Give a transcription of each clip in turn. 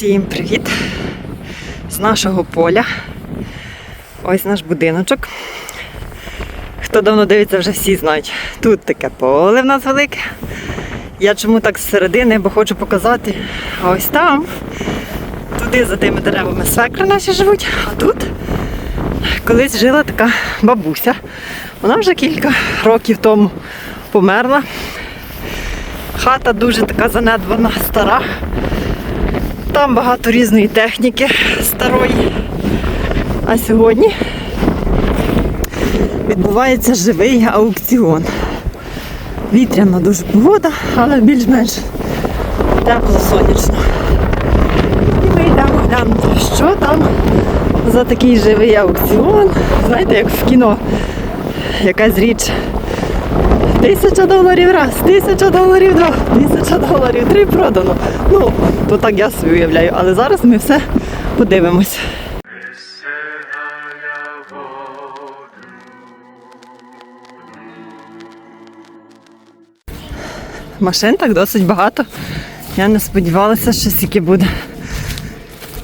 Всім привіт з нашого поля. Ось наш будиночок. Хто давно дивиться, вже всі знають. Тут таке поле в нас велике. Я чому так середини, бо хочу показати. А ось там, туди за тими деревами свекри наші живуть, а тут колись жила така бабуся. Вона вже кілька років тому померла. Хата дуже така занедбана, стара. Там багато різної техніки старої. А сьогодні відбувається живий аукціон. Вітряна дуже погода, але більш-менш тепло сонячно. І ми йдемо глянути, що там за такий живий аукціон. Знаєте, як в кіно якась річ. Тисяча доларів раз, тисяча доларів два, тисяча доларів три продано. Ну, то так я собі уявляю, але зараз ми все подивимось. Машин так досить багато. Я не сподівалася, що стільки буде.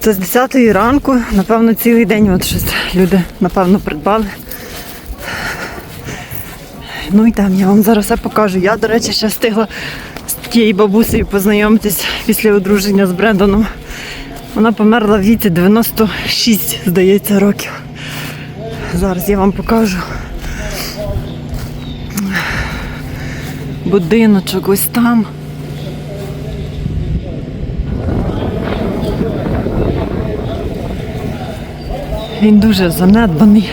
Це з 10 ранку, напевно, цілий день от щось люди, напевно, придбали. Ну і там я вам зараз все покажу. Я, до речі, ще встигла з тією бабусею познайомитись після одруження з Брендоном. Вона померла в віці 96, здається, років. Зараз я вам покажу. Будиночок ось там. Він дуже занедбаний.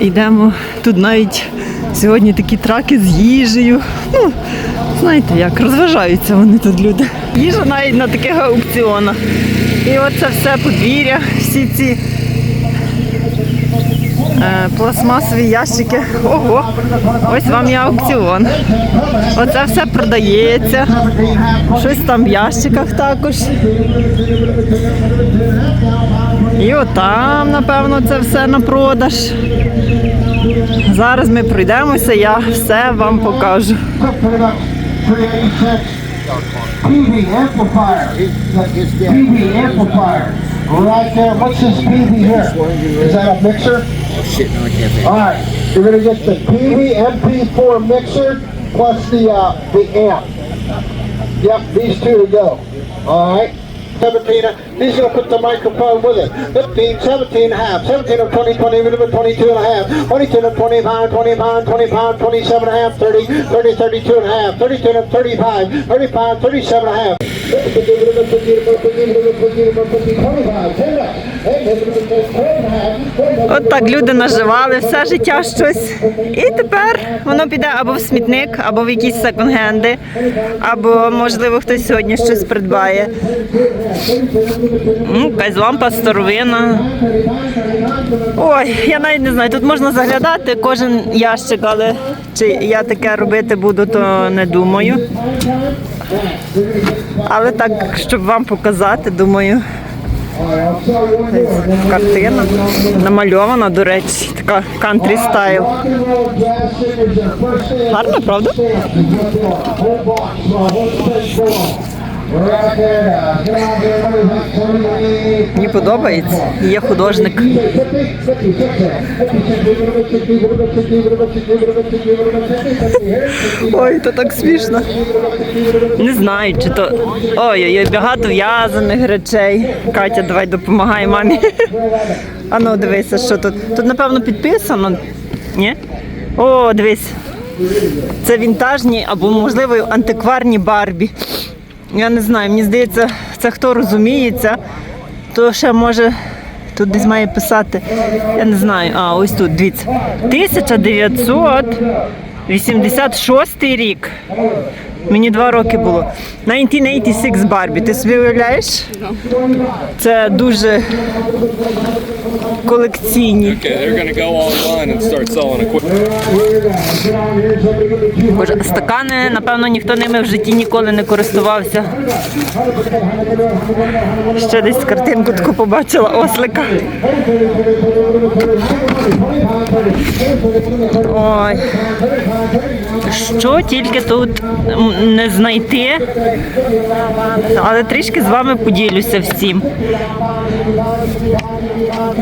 Йдемо тут навіть сьогодні такі траки з їжею. Ну, знаєте як, розважаються вони тут люди. Їжа навіть на таких аукціонах. І оце все подвір'я, всі ці е, пластмасові ящики. Ого, ось вам і аукціон. Оце все продається. Щось там в ящиках також. І отам, напевно, це все на продаж. Зараз ми пройдемося, я все вам покажу. PV amplifier. PV amplifier. Right there. What's this PV here? Is that a mixer? All right. You're gonna get the PV MP4 mixer plus the uh, the amp. Yep, these two to go. All right. 17, he's gonna put the microphone with it. 15, 17 and a half, 17 of 20, 20, 22 and a half, 22 of 25, 25, 25, 27 and a half, 30, 30, 32 and a half, 32 of 35, 35, 37 and a half. 25, От так люди наживали все життя щось. І тепер воно піде або в смітник, або в якісь секонд-генди, або, можливо, хтось сьогодні щось придбає. Ну, якась лампа старовина. Ой, я навіть не знаю, тут можна заглядати кожен ящик, але чи я таке робити буду, то не думаю. Але так, щоб вам показати, думаю, картина намальована, до речі, така кантрі стайл. Гарно, правда? Мені подобається. Є художник. Ой, то так смішно. Не знаю, чи то. Ой, ой, багато в'язаних речей. Катя, давай допомагай мамі. А ну дивися, що тут. Тут, напевно, підписано. Ні? О, дивись. Це вінтажні або, можливо, антикварні Барбі. Я не знаю, мені здається, це хто розуміється, то ще може тут десь має писати. Я не знаю. А, ось тут, дивіться. 1986 рік. Мені два роки було. 1986 Барбі. Ти собі уявляєш? Це дуже колекційні. Боже, стакани, напевно, ніхто ними в житті ніколи не користувався. Ще десь картинку таку побачила ослика. Ой. Що тільки тут не знайти. Але трішки з вами поділюся всім.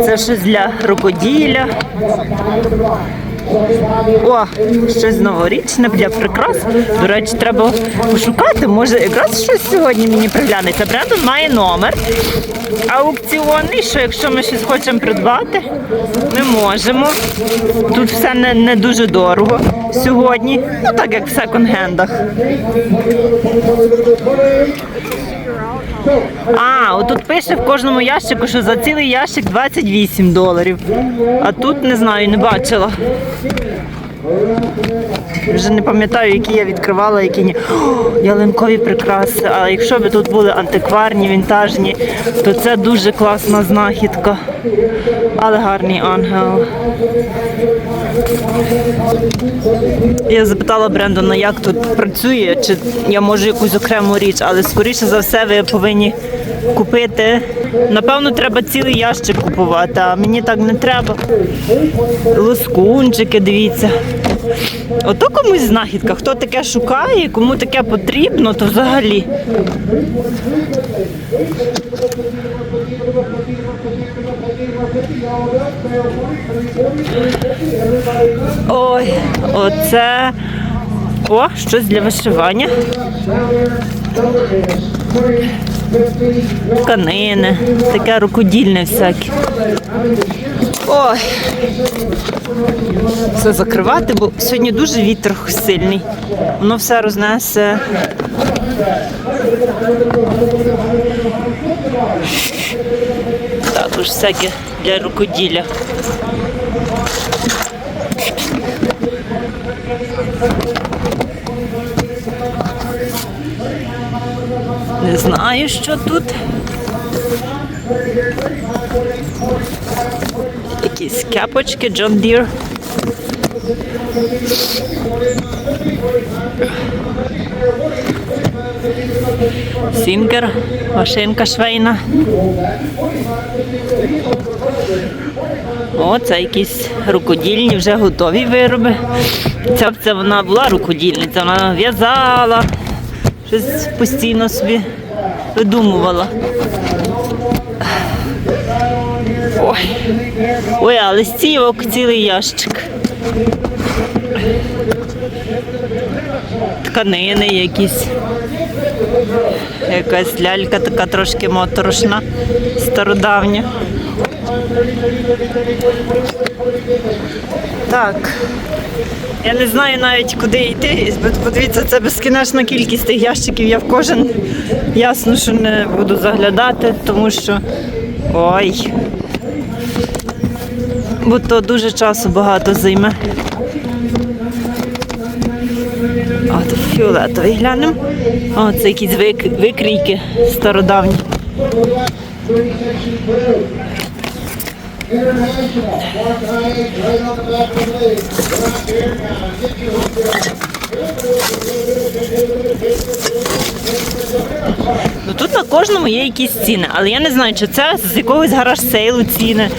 Це щось для рукоділля. О, щось новорічне для прикрас. До речі, треба пошукати. Може, якраз щось сьогодні мені приглянеться. Брендон має номер аукціонний, що якщо ми щось хочемо придбати, ми можемо. Тут все не, не дуже дорого сьогодні. Ну так як в секонд-хендах. А, отут пише в кожному ящику, що за цілий ящик 28 доларів. А тут не знаю, не бачила. Вже не пам'ятаю, які я відкривала, які ні. О, ялинкові прикраси. А якщо б тут були антикварні, вінтажні, то це дуже класна знахідка. Але гарний ангел. Я запитала Брендона, як тут працює, чи я можу якусь окрему річ, але скоріше за все ви повинні купити. Напевно, треба цілий ящик купувати, а мені так не треба. Лоскунчики, дивіться. Ото комусь знахідка. Хто таке шукає, кому таке потрібно, то взагалі. Ой, оце. О, щось для вишивання. Тканини, таке рукодільне всяке. Ой. Все закривати, бо сьогодні дуже вітер сильний. Воно все рознесе. Також всяке для рукоділля. Не знаю, що тут. Якісь кепочки John Deere. Сінгер, машинка швейна. О, це якісь рукодільні, вже готові вироби. Ця б це вона була рукодільниця, вона в'язала, щось постійно собі видумувала. Ой, ой, а листівок цілий ящик. Тканини якісь. Якась лялька така трошки моторошна, стародавня. Так. Я не знаю навіть куди йти. Подивіться, це безкінечна кількість тих ящиків. Я в кожен ясно, що не буду заглядати, тому що. Ой. Бо то дуже часу багато займе. То фіолетовий глянемо. О, це якісь вик- викрійки стародавні. Ну тут на кожному є якісь ціни, але я не знаю, чи це з якогось гараж сейлу ціни.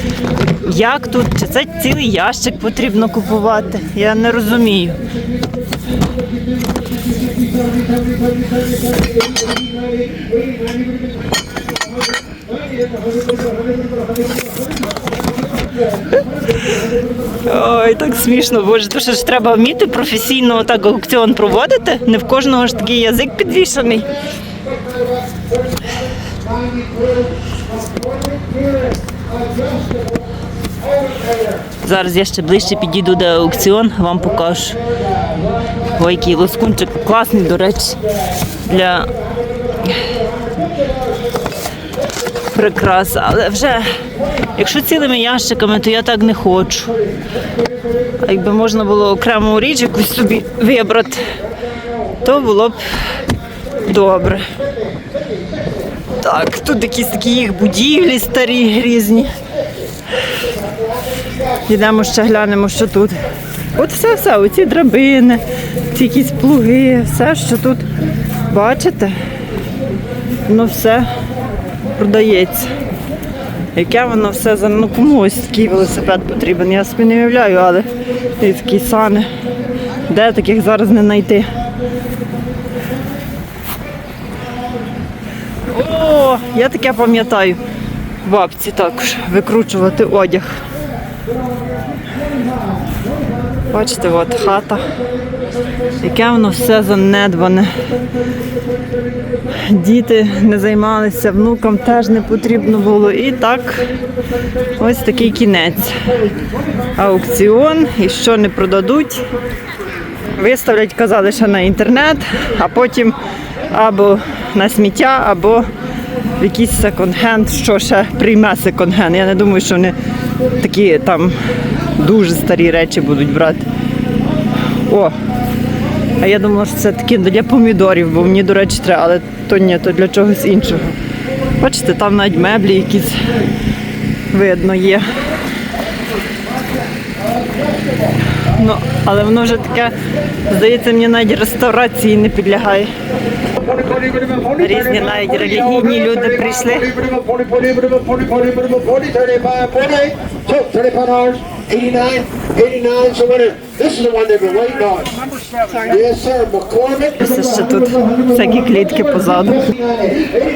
Як тут? Чи це цілий ящик потрібно купувати? Я не розумію. Ой, так смішно, боже, то що ж треба вміти професійно так аукціон проводити. Не в кожного ж такий язик підвішений. Зараз я ще ближче підійду до аукціон, вам покажу. Ой, який лоскунчик класний, до речі, для прикрас. Але вже, якщо цілими ящиками, то я так не хочу. А якби можна було окрему річ якусь собі вибрати, то було б добре. Так, тут якісь такі їх будівлі старі, різні. Йдемо ще глянемо, що тут. От все, все, оці драбини, якісь плуги, все, що тут бачите, воно все продається. Яке воно все за ну, комусь такий велосипед потрібен. Я собі не уявляю, але такі сани. Де таких зараз не знайти? О, я таке пам'ятаю. Бабці також викручувати одяг. Бачите, от хата. Яке воно все занедбане. Діти не займалися, внукам теж не потрібно було. І так, ось такий кінець. Аукціон, і що не продадуть, виставлять, казали, що на інтернет, а потім або на сміття, або в якийсь секонд-хенд, що ще прийме секонд-хенд. Я не думаю, що вони такі там дуже старі речі будуть брати. О! А я думала, що це такі для помідорів, бо мені, до речі, треба, але то ні, то для чогось іншого. Бачите, там навіть меблі якісь видно є. Ну, але воно вже таке, здається, мені навіть реставрації не підлягає. Різні навіть релігійні люди прийшли. 89, 89 's the winner. This is the one they've been waiting on. Yes, sir. McCormick. Це ще тут всякі клітки позаду. 89,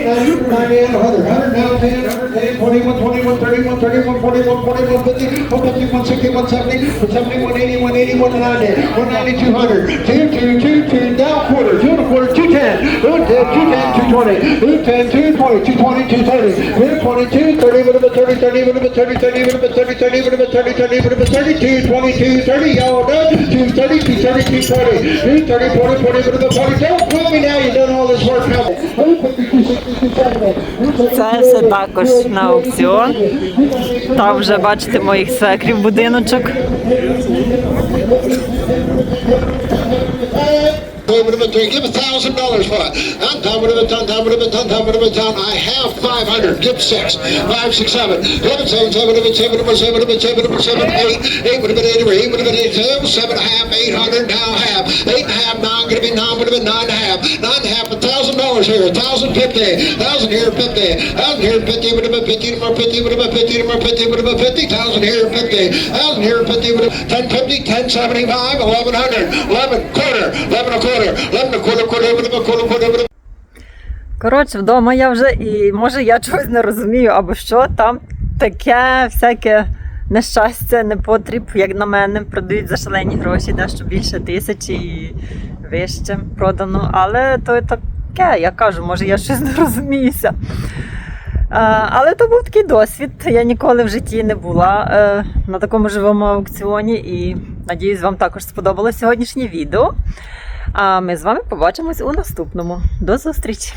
22, 30, y'all know, 22, 230, 240, 230, 40, 40, 40, 40. Don't quit me now, you've done all this work. Це все також на аукціон. Там вже бачите моїх свекрів будиночок. Give a thousand dollars for it. I have five hundred, give six, five, six, seven, seven, seven, seven, seven, seven, seven, seven, seven, seven, eight, eight would have been eight, eight would have been eight, seven, seven and a half, eight hundred, now half, eight and a half, nine, gonna be nine, would have been nine and a half, nine and a half, a thousand dollars here, a thousand fifty, thousand here, fifty, thousand here, fifty, would have been fifty, more fifty, would have been fifty, more fifty, would have been fifty, thousand here, fifty, thousand here, fifty, would have, ten fifty, ten seventy-five, eleven hundred, eleven quarter, eleven a quarter, quarter, would have been quarter, quarter, would have Коротше, вдома я вже і може я чогось не розумію, або що там таке всяке нещастя, непотріб, як на мене, продають за шалені гроші, дещо більше тисячі і вище продано. Але то таке, я кажу, може я щось не розуміюся. Але то був такий досвід. Я ніколи в житті не була е, на такому живому аукціоні і надіюсь, вам також сподобалось сьогоднішнє відео. А ми з вами побачимось у наступному. До зустрічі!